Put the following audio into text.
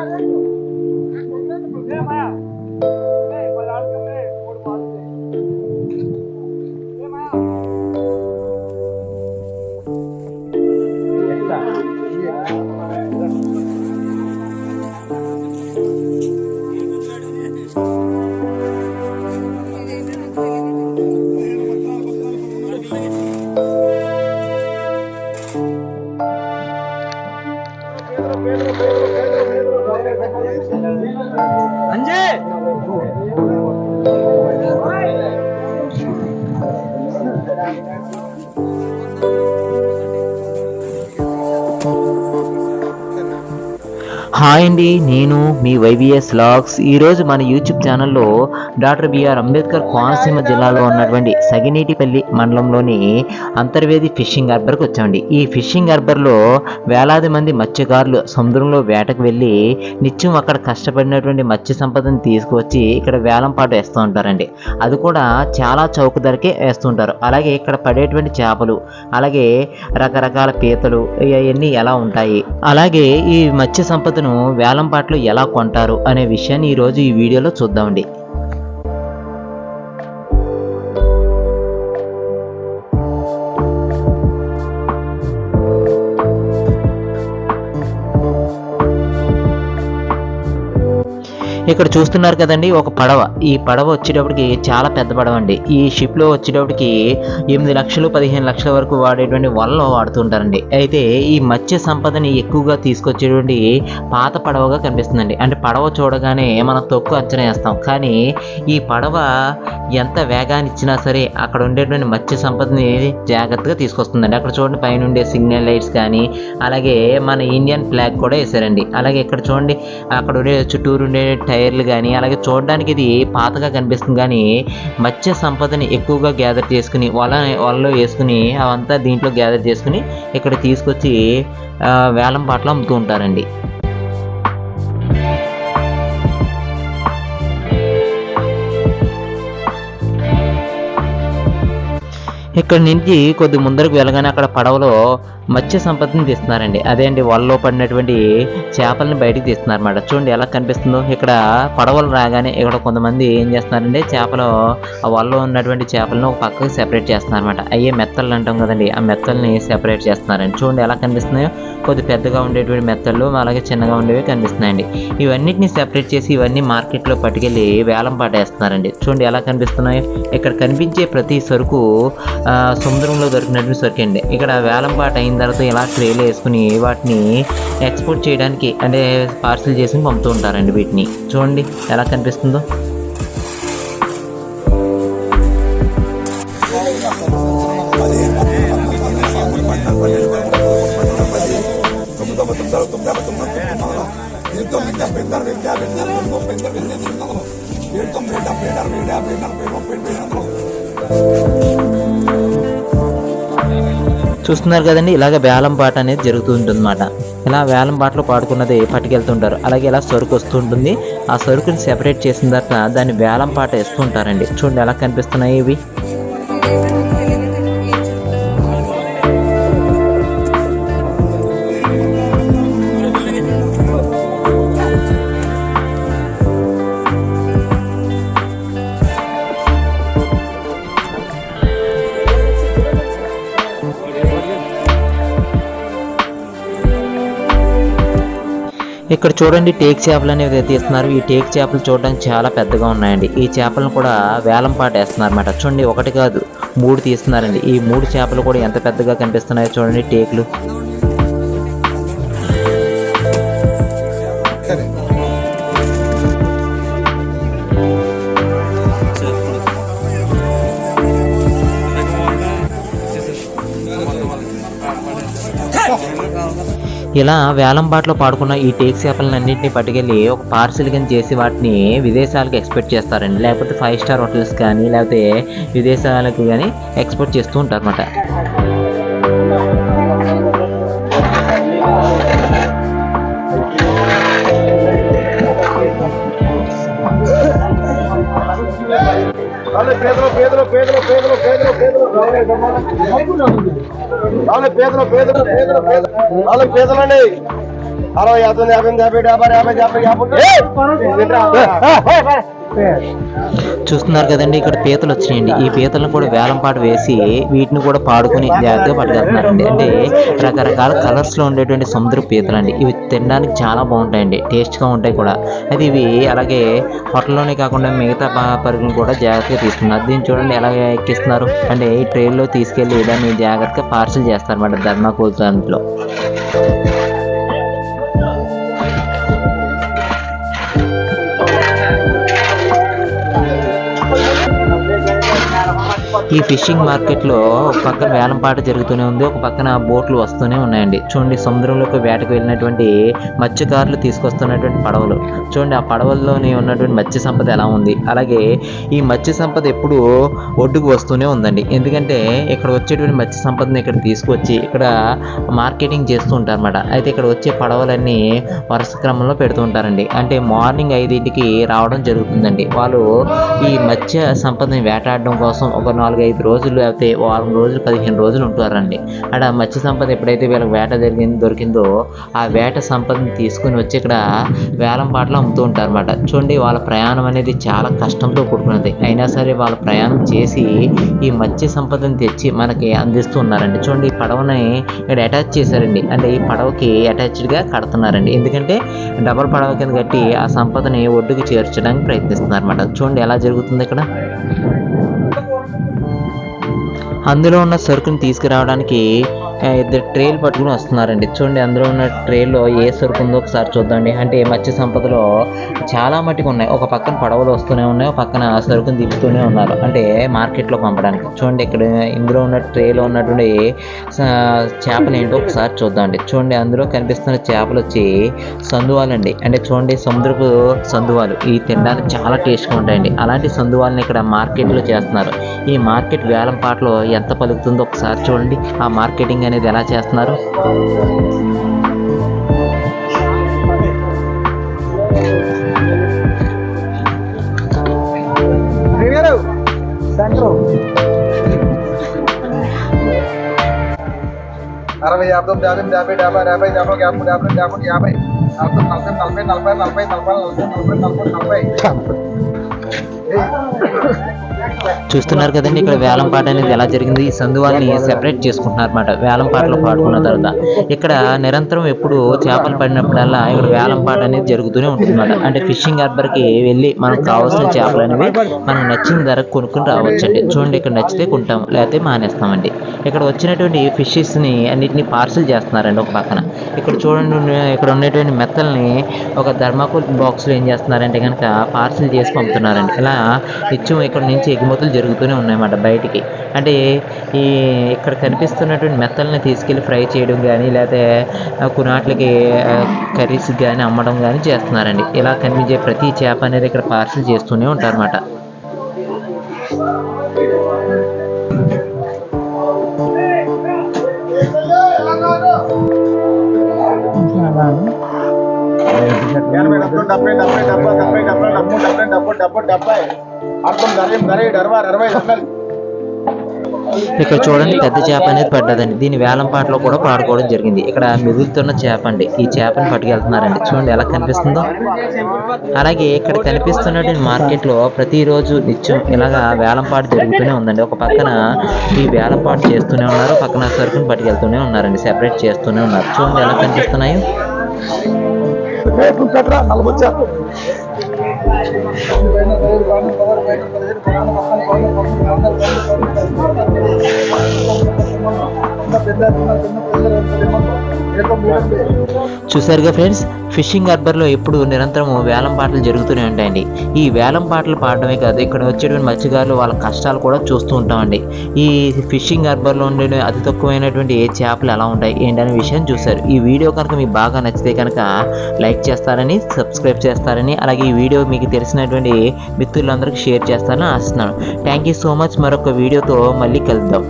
trabalhando. Tá o grande problema hi అండి నేను మీ YVS logs ఈరోజు మన యూట్యూబ్ ఛానల్లో డాక్టర్ బిఆర్ అంబేద్కర్ కోనసీమ జిల్లాలో ఉన్నటువంటి సగినీటిపల్లి మండలంలోని అంతర్వేది ఫిషింగ్ హార్బర్కి వచ్చామండి. ఈ ఫిషింగ్ హార్బర్లో వేలాది మంది మత్స్యకారులు సముద్రంలో వేటకు వెళ్ళి నిత్యం అక్కడ కష్టపడినటువంటి మత్స్య సంపదను తీసుకువచ్చి ఇక్కడ వేలం పాటు వేస్తూ ఉంటారండి. అది కూడా చాలా చౌక ధరకే వేస్తుంటారు అలాగే ఇక్కడ పడేటువంటి చేపలు అలాగే రకరకాల పీతలు ఇవన్నీ ఎలా ఉంటాయి? అలాగే ఈ మత్స్య సంపదను వేలం పాటలు ఎలా కొంటారు అనే విషయాన్ని ఈరోజు ఈ వీడియోలో చూద్దామండి. ఇక్కడ చూస్తున్నారు కదండి ఒక పడవ. ఈ పడవ వచ్చేటప్పటికి చాలా పెద్ద పడవ అండి. ఈ షిప్లో వచ్చేటప్పటికి ఎనిమిది లక్షలు పదిహేను లక్షల వరకు వాడేటువంటి వలలో వాడుతుంటారండి. అయితే ఈ మత్స్య సంపదని ఎక్కువగా తీసుకొచ్చేటువంటి పాత పడవగా కనిపిస్తుందండి. అంటే పడవ చూడగానే మనం తక్కువ అంచనా వేస్తాం. కానీ ఈ పడవ ఎంత వేగాన్ని ఇచ్చినా సరే అక్కడ ఉండేటువంటి మత్స్య సంపదని జాగ్రత్తగా తీసుకొస్తుందండి. అక్కడ చూడండి పైన ఉండే సిగ్నల్ లైట్స్ కానీ అలాగే మన ఇండియన్ ఫ్లాగ్ కూడా వేసారండి అలాగే ఇక్కడ చూడండి అక్కడ ఉండే చుట్టూరు ఉండే టైర్లు కానీ అలాగే చూడడానికి ఇది పాతగా కనిపిస్తుంది కానీ మత్స్య సంపదని ఎక్కువగా గ్యాదర్ చేసుకుని వల వలలో వేసుకుని అవంతా దీంట్లో గ్యాదర్ చేసుకుని ఇక్కడ తీసుకొచ్చి వేలం పాటలు అమ్ముతూ ఉంటారండి. ఇక్కడ నుంచి కొద్ది ముందరకు వెళ్ళగానే అక్కడ పడవలో మత్స్య సంపదని తీస్తున్నారండి. అదే అండి వలలో పడినటువంటి చేపలను బయటికి తీస్తున్నారు అన్నమాట చూడండి ఎలా కనిపిస్తుందో. ఇక్కడ పడవలు రాగానే ఇక్కడ కొంతమంది ఏం చేస్తున్నారంటే చేపలు ఆ వలలో ఉన్నటువంటి చేపలను ఒక పక్కకి సెపరేట్ చేస్తున్నారు అనమాట అయ్యే మెత్తలు అంటాం కదండి ఆ మెత్తల్ని సెపరేట్ చేస్తున్నారండి. చూడండి ఎలా కనిపిస్తున్నాయో. కొద్ది పెద్దగా ఉండేటువంటి మెత్తలు అలాగే చిన్నగా ఉండేవి కనిపిస్తున్నాయండి. ఇవన్నిటిని సెపరేట్ చేసి ఇవన్నీ మార్కెట్లో పట్టుకెళ్ళి వేలం పాట వేస్తున్నారండి. చూడండి ఎలా కనిపిస్తున్నాయో. ఇక్కడ కనిపించే ప్రతి సరుకు సముద్రంలో దొరికినటువంటి సరుకు అండి. ఇక్కడ వేలంపాట అయిన తర్వాత ఇలా ట్రేలు వేసుకుని వాటిని ఎక్స్పోర్ట్ చేయడానికి అంటే పార్సిల్ చేసి పంపుతూ ఉంటారండి వీటిని. చూడండి ఎలా కనిపిస్తుందో. చూస్తున్నారు కదండి ఇలాగ వేలం పాట అనేది జరుగుతూ ఉంటుందన్నమాట. ఇలా వేలం పాటలు పాడుకున్నది పట్టుకెళ్తుంటారు అలాగే ఇలా సరుకు వస్తుంటుంది ఆ సరుకుని సెపరేట్ చేసిన తర్వాత దాన్ని వేలం పాట వేస్తుంటారండి చూడండి ఎలా కనిపిస్తున్నాయి ఇవి. ఇక్కడ చూడండి టేక్ చేపలు అనేవి తీస్తున్నారు ఈ టేక్ చేపలు చూడడానికి చాలా పెద్దగా ఉన్నాయండి. ఈ చేపలను కూడా వేలం పాట వేస్తున్నారు అనమాట చూడండి ఒకటి కాదు మూడు తీస్తున్నారండి. ఈ మూడు చేపలు కూడా ఎంత పెద్దగా కనిపిస్తున్నాయో చూడండి టేకులు. ఇలా వేలం పాడుకున్న ఈ టేక్ చేపలను పట్టుకెళ్ళి ఒక పార్సిల్ కింద చేసి వాటిని విదేశాలకు ఎక్స్పెక్ట్ చేస్తారండి. లేకపోతే ఫైవ్ స్టార్ హోటల్స్ కానీ లేకపోతే విదేశాలకు కానీ ఎక్స్పోర్ట్ చేస్తూ ఉంటారన్నమాట. పేదలు పేదలు పేదలు పేదలు పేదలు పేదలు. వాళ్ళ పేదలు పేదలు పేదలు పేదలు వాళ్ళ పేదలండి. అరవై యాభై యాభై యాభై యాభై యాభై యాభై. యాభై చూస్తున్నారు కదండి ఇక్కడ పీతలు వచ్చినాయండి. ఈ పీతలను కూడా వేలంపాటు వేసి వీటిని కూడా పాడుకుని జాగ్రత్తగా పట్టుకెళ్తున్నారండి. అంటే రకరకాల కలర్స్లో ఉండేటువంటి సముద్ర పీతలు అండి ఇవి తినడానికి చాలా బాగుంటాయండి. టేస్ట్గా ఉంటాయి కూడా. అది ఇవి అలాగే హోటల్లోనే కాకుండా మిగతా పరుగులు కూడా జాగ్రత్తగా తీసుకున్నారు. దీన్ని చూడండి ఎలా ఎక్కిస్తున్నారు. అంటే ఈ ట్రైన్లో తీసుకెళ్ళి దాన్ని జాగ్రత్తగా పార్సల్ చేస్తారు అన్నమాట ధర్మాకోల్ దాంట్లో ఈ ఫిషింగ్ మార్కెట్లో ఒక పక్కన వేలంపాట జరుగుతూనే ఉంది ఒక పక్కన బోట్లు వస్తూనే ఉన్నాయండి. చూడండి సముద్రంలోకి వేటకు వెళ్ళినటువంటి మత్స్యకారులు తీసుకొస్తున్నటువంటి పడవలు. చూడండి ఆ పడవల్లోని ఉన్నటువంటి మత్స్య సంపద ఎలా ఉంది? అలాగే ఈ మత్స్య సంపద ఎప్పుడు ఒడ్డుకు వస్తూనే ఉందండి. ఎందుకంటే ఇక్కడ వచ్చేటువంటి మత్స్య సంపదని ఇక్కడ తీసుకొచ్చి ఇక్కడ మార్కెటింగ్ చేస్తూ ఉంటారన్నమాట. అయితే ఇక్కడ వచ్చే పడవలన్నీ వరుస క్రమంలో పెడుతూ ఉంటారండి. అంటే మార్నింగ్ ఐదింటికి రావడం జరుగుతుందండి. వాళ్ళు ఈ మత్స్య సంపదని వేటాడడం కోసం ఒక నాలుగు ఐదు రోజులు లేకపోతే వారం రోజులు పదిహేను రోజులు ఉంటారండి. అక్కడ మత్స్య సంపద ఎప్పుడైతే వీళ్ళకి వేట జరిగింది దొరికిందో ఆ వేట సంపదని తీసుకుని వచ్చి ఇక్కడ వేలం పాటలు అమ్ముతూ ఉంటారన్నమాట. చూడండి వాళ్ళ ప్రయాణం అనేది చాలా కష్టంతో కూడుకున్నది. అయినా సరే వాళ్ళ ప్రయాణం చేసి ఈ మత్స్య సంపదను తెచ్చి మనకి అందిస్తూ ఉన్నారండి. చూడండి ఈ పడవని ఇక్కడ అటాచ్ చేశారండి. అంటే ఈ పడవకి అటాచ్డ్గా కడుతున్నారండి. ఎందుకంటే డబల్ పడవ కింద కట్టి ఆ సంపదని ఒడ్డుకి చేర్చడానికి ప్రయత్నిస్తున్నారు అనమాట చూడండి ఎలా జరుగుతుంది ఇక్కడ? అందులో ఉన్న సరుకుని తీసుకురావడానికి ఇద్దరు ట్రేలు పట్టుకుని వస్తున్నారండి. చూడండి అందులో ఉన్న ట్రేలో ఏ సరుకు ఉందో ఒకసారి చూద్దాండి అంటే మత్స్య సంపదలో చాలా మట్టుకు ఉన్నాయి. ఒక పక్కన పడవలు వస్తూనే ఉన్నాయి ఒక పక్కన సరుకుని దింపుతూనే ఉన్నారు. అంటే మార్కెట్లో పంపడానికి. చూడండి ఇక్కడ ఇందులో ఉన్న ట్రేలో ఉన్నటువంటి చేపలు ఏంటో ఒకసారి చూద్దామండి. చూడండి అందులో కనిపిస్తున్న చేపలు వచ్చి సందువాలండి. అంటే చూడండి సముద్రపు సందువాలు. ఇవి తినడానికి చాలా టేస్ట్గా ఉంటాయండి. అలాంటి సందువాలని ఇక్కడ మార్కెట్లో చేస్తున్నారు. ఈ మార్కెట్ వేలం పాటలో ఎంత పలుకుతుందో ఒకసారి చూడండి. ఆ మార్కెటింగ్ అనేది ఎలా చేస్తున్నారు? అరవై యాభై యాభై యాభై డెబ్బై యాభై యాభై యాభై యాభై యాభై యాభై. నలభై నలభై నలభై నలభై నలభై నలభై నలభై నలభై నలభై. చూస్తున్నారు కదండి ఇక్కడ వేలం పాట అనేది ఎలా జరిగింది? ఈ సందువాల్ని సెపరేట్ చేసుకుంటున్నారు అనమాట వేలం పాటలు పాడుకున్న తర్వాత. ఇక్కడ నిరంతరం ఎప్పుడు చేపలు పడినప్పుడల్లా ఇక్కడ వేలం పాట అనేది జరుగుతూనే ఉంటుందన్నమాట. అంటే ఫిషింగ్ హార్బర్కి వెళ్ళి మనకు కావాల్సిన చేపలు అనేవి మనకు నచ్చిన ధర కొనుక్కుని రావచ్చండి. చూడండి ఇక్కడ నచ్చితే కొంటాం లేకపోతే మానేస్తామండి. ఇక్కడ వచ్చినటువంటి ఫిషెస్ని అన్నిటిని పార్సిల్ చేస్తున్నారండి ఒక పక్కన. ఇక్కడ చూడండి ఇక్కడ ఉన్నటువంటి మెత్తల్ని ఒక ధర్మాకోల్ బాక్స్లో ఏం చేస్తున్నారంటే కనుక పార్సిల్ చేసి పంపుతున్నారండి. ఇలా నిత్యం ఇక్కడ నుంచి ఎగుమతులు జరుగుతూనే ఉన్నాయన్నమాట బయటికి అంటే ఈ ఇక్కడ కనిపిస్తున్నటువంటి మెత్తల్ని తీసుకెళ్ళి ఫ్రై చేయడం కానీ లేకపోతే ఆ, కొనాట్లకి కర్రీస్ కానీ అమ్మడం కానీ చేస్తున్నారండి ఇలా కనిపించే ప్రతి చేప అనేది ఇక్కడ పార్సల్ చేస్తూనే ఉంటారన్నమాట ఇక్కడ చూడండి పెద్ద చేప అనేది పడ్డదండి. దీని వేలం పాటలో కూడా పాడుకోవడం జరిగింది. ఇక్కడ మిగులుతున్న చేప అండి. ఈ చేపని పట్టుకెళ్తున్నారండి. చూడండి ఎలా కనిపిస్తుందో. అలాగే ఇక్కడ కనిపిస్తున్నటువంటి మార్కెట్లో ప్రతిరోజు నిత్యం ఇలాగా వేలంపాటు జరుగుతూనే ఉందండి. ఒక పక్కన ఈ వేలంపాటు చేస్తూనే ఉన్నారు. పక్కన సరుకుని పట్టుకెళ్తూనే ఉన్నారండి. సెపరేట్ చేస్తూనే ఉన్నారు. చూడండి ఎలా కనిపిస్తున్నాయి. రేట్లు పెట్టరా నలభై వచ్చారు పెద్ద చూసారుగా ఫ్రెండ్స్? ఫిషింగ్ హార్బర్లో ఎప్పుడు నిరంతరం వేలం పాటలు జరుగుతూనే ఉంటాయండి. ఈ వేలం పాటలు పాడడమే కాదు ఇక్కడ వచ్చేటువంటి మత్స్యకారులు వాళ్ళ కష్టాలు కూడా చూస్తూ ఉంటామండి. ఈ ఫిషింగ్ హార్బర్లో ఉండే అతి తక్కువైనటువంటి ఏ చేపలు ఎలా ఉంటాయి ఏంటనే విషయం చూశారు. ఈ వీడియో కనుక మీకు బాగా నచ్చితే కనుక లైక్ చేస్తారని సబ్స్క్రైబ్ చేస్తారని అలాగే ఈ వీడియో మీకు తెలిసినటువంటి మిత్రులందరికీ షేర్ చేస్తారని ఆశిస్తున్నాను. Thank you so much. మరొక వీడియోతో మళ్ళీ కలుద్దాం.